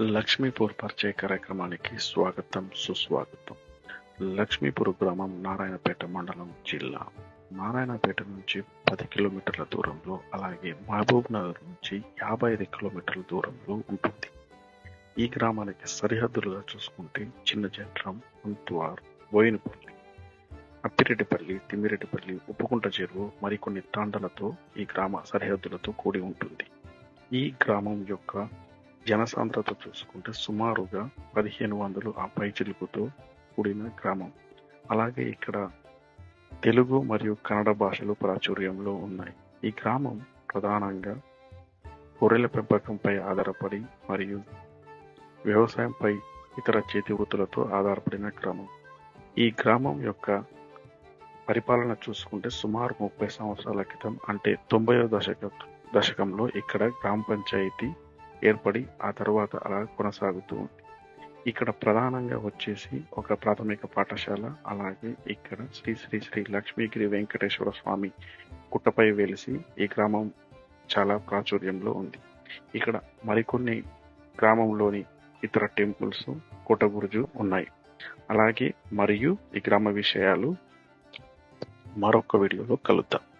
లక్ష్మీపూర్ పరిచయ కార్యక్రమానికి స్వాగతం సుస్వాగతం. లక్ష్మీపూర్ గ్రామం నారాయణపేట మండలం జిల్లా. నారాయణపేట నుంచి పది కిలోమీటర్ల దూరంలో అలాగే మహబూబ్ నగర్ నుంచి యాభై ఐదు కిలోమీటర్ల దూరంలో ఉంటుంది. ఈ గ్రామానికి సరిహద్దులుగా చూసుకుంటే చిన్న జంట్రం అంతువార్ బోయినపల్లి అప్పిరెడ్డిపల్లి తిమ్మిరెడ్డిపల్లి ఉప్పుకుంట చెరువు మరికొన్ని తాండలతో ఈ గ్రామ సరిహద్దులతో కూడి ఉంటుంది. ఈ గ్రామం యొక్క జనసాంద్రత చూసుకుంటే సుమారుగా పదిహేను వందలు ఆ పైచిలుకుతో కూడిన గ్రామం. అలాగే ఇక్కడ తెలుగు మరియు కన్నడ భాషలు ప్రాచుర్యంలో ఉన్నాయి. ఈ గ్రామం ప్రధానంగా గొర్రెల పెంపకంపై ఆధారపడి మరియు వ్యవసాయంపై ఇతర చేతి వృత్తులతో ఆధారపడిన గ్రామం. ఈ గ్రామం యొక్క పరిపాలన చూసుకుంటే సుమారు ముప్పై సంవత్సరాల క్రితం అంటే తొంభై దశక దశకంలో ఇక్కడ గ్రామ పంచాయతీ ఏర్పడి ఆ తర్వాత అలా కొనసాగుతూ ఉంది. ఇక్కడ ప్రధానంగా వచ్చేసి ఒక ప్రాథమిక పాఠశాల అలాగే ఇక్కడ శ్రీ శ్రీ శ్రీ లక్ష్మీగిరి వెంకటేశ్వర స్వామి కుట్టపై వెలిసి ఈ గ్రామం చాలా ప్రాచుర్యంలో ఉంది. ఇక్కడ మరికొన్ని గ్రామంలోని ఇతర టెంపుల్స్ కోటగురుజు ఉన్నాయి. అలాగే మరియు ఈ గ్రామ విషయాలు మరొక వీడియోలో కలుద్దాం.